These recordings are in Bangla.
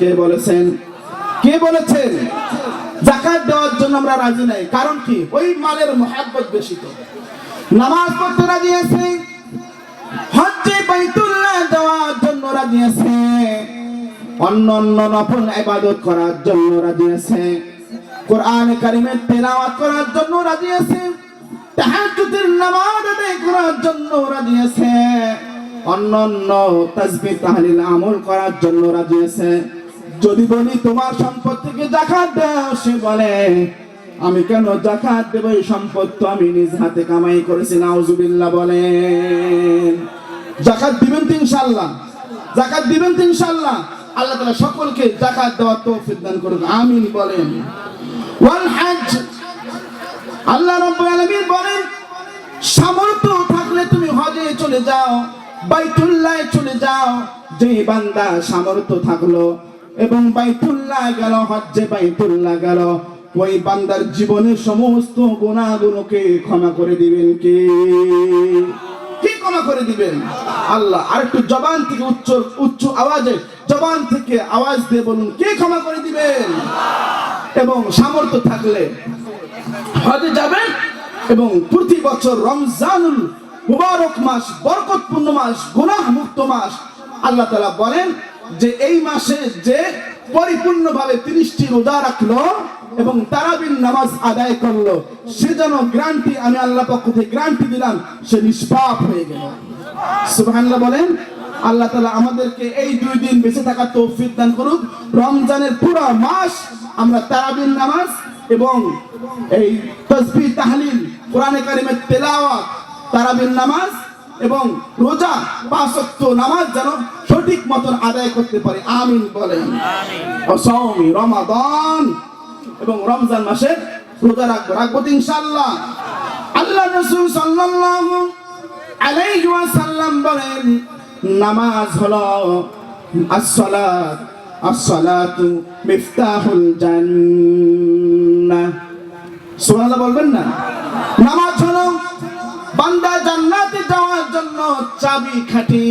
কে বলেছেন? কে বলেছেন? জাকাত দেওয়ার জন্য আমরা রাজি নাই। কারণ কি? ওই মালের মহাব্বত বেশি তো। নামাজ পড়তে রাজি আছে, হজ্জে বাইতুল্লাহ যাওয়ার জন্য রাজি আছে, অন্য অন্য নফল ইবাদত করার জন্য রাজি আছে, কোরআন কারিমের তেলাওয়াত করার জন্য রাজি আছে, তাহাজ্জুদের নামাজ আদায় করার জন্য রাজি আছে। অন্য অন্য তাসবিহ তাহলিল আমল করার জন্য রাজি আছে? যদি বলি তোমার সম্পদ থেকে জাকাত দাও, সে বলে, আমি কেন জাকাত দেব? এই সম্পদ তো আমি নিজ হাতে কামাই করেছি। নাউজুবিল্লাহ বলেন। জাকাত দিবেন তো ইনশাআল্লাহ। জাকাত দিবেন তো ইনশাআল্লাহ। আল্লাহ তাআলা সকলকে জাকাত দেওয়ার তৌফিক দান করুন আমিন বলেন। ওয়াল হজ আল্লাহ রাব্বুল আলামিন বলেন, সামর্থ্য থাকলে তুমি হজে চলে যাও। বাইতুল্লাহ চলে যাও যে বান্দা সামর্থ্য থাকল। এবং বাইতুল্লাহ গেল, হজ্জে বাইতুল্লাহ গেল। ওই বান্দার জীবনের সমস্ত গুণাগুলোকে ক্ষমা করে দিবেন কে? কে ক্ষমা করে দিবেন? আল্লাহ। আর একটু জবান থেকে উচ্চ উচ্চ আওয়াজে জবান থেকে আওয়াজ দিয়ে বলুন, কে ক্ষমা করে দিবেন? এবং সামর্থ্য থাকলে হজে যাবেন। এবং প্রতি বছর রমজানুল মুবারক মাস, বরকতপূর্ণ মাস গুনাহ মুক্ত মাস। আল্লাহ তাআলা বলেন যে এই মাসে যে পরিপূর্ণভাবে তিরিশটি রোজা রাখল এবং তারাবিন নামাজ আদায় করল, সে যেন গ্রান্টি, আমি আল্লাহ পক্ষ থেকে গ্রান্টি দিলাম, সে নিষ্পাপ হয়ে গেল। সুবহানাল্লাহ বলেন, আল্লাহ তাআলা আমাদেরকে এই দুই দিন বেঁচে থাকার তৌফিক দান করুক। রমজানের পুরো মাস আমরা তারাবিন নামাজ এবং এই তসবিহ তাহলিল কোরআনে কারিমের তেলাওয়াত তারাবিন নামাজ এবং রোজা পাঁচ ওয়াক্ত নামাজ যেন সঠিক মতন আদায় করতে পারে। আমিন বলেন। অসৌমি রমাদান। এবং রমজান মাসে রোজা রাখব রাখব তো ইনশাআল্লাহ। আল্লাহ রসুল সাল্লাল্লাহু আলাইহি ওয়াসাল্লাম বলেন নামাজ হলো আসসালাত আসসালাতু মিফতাহুল জান্নাহ। সুবহানাল্লাহ বলবেন না? নামাজ হলো বান্দা জান্নাতে যাওয়ার জন্য চাবি খাটি।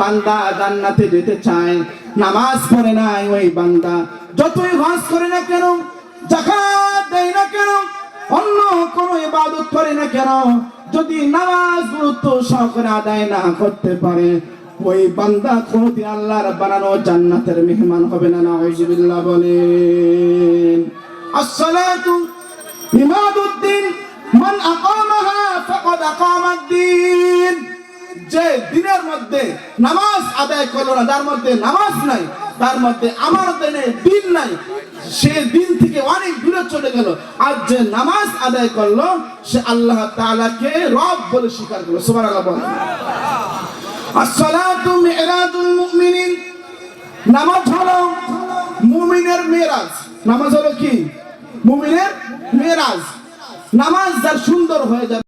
বান্দা জান্নাতে যেতে চায়, নামাজ পড়ে নাই ওই বান্দা। যতই হজ করে না কেন জাকাত দেয় না কেন, অন্য কোন ইবাদত করে না কেন, যদি নামাজ গুরুত্ব সহকারে আদায় না করতে পারে, ওই বান্দা কোনদিন আল্লাহর বানানো জান্নাতের মেহমান হবে না না, নাউজুবিল্লাহ বলেন। আসসালাতু ইমাদুদ্দিন দিনের মধ্যে নামাজ আদায় করল না, যার মধ্যে নামাজ নাই, তার মধ্যে আমার দিনে দিন নাই, সে দিন থেকে অনেক দূরে চলে গেল। আর যে নামাজ আদায় করল, সে আল্লাহ তাআলাকে রব বলে স্বীকার করল। মুমিনিন। নামাজ হলো মুমিনের মেরাজ। নামাজ হলো কি? মুমিনের মেরাজ। নামাজ যার সুন্দর হয়ে যাবে।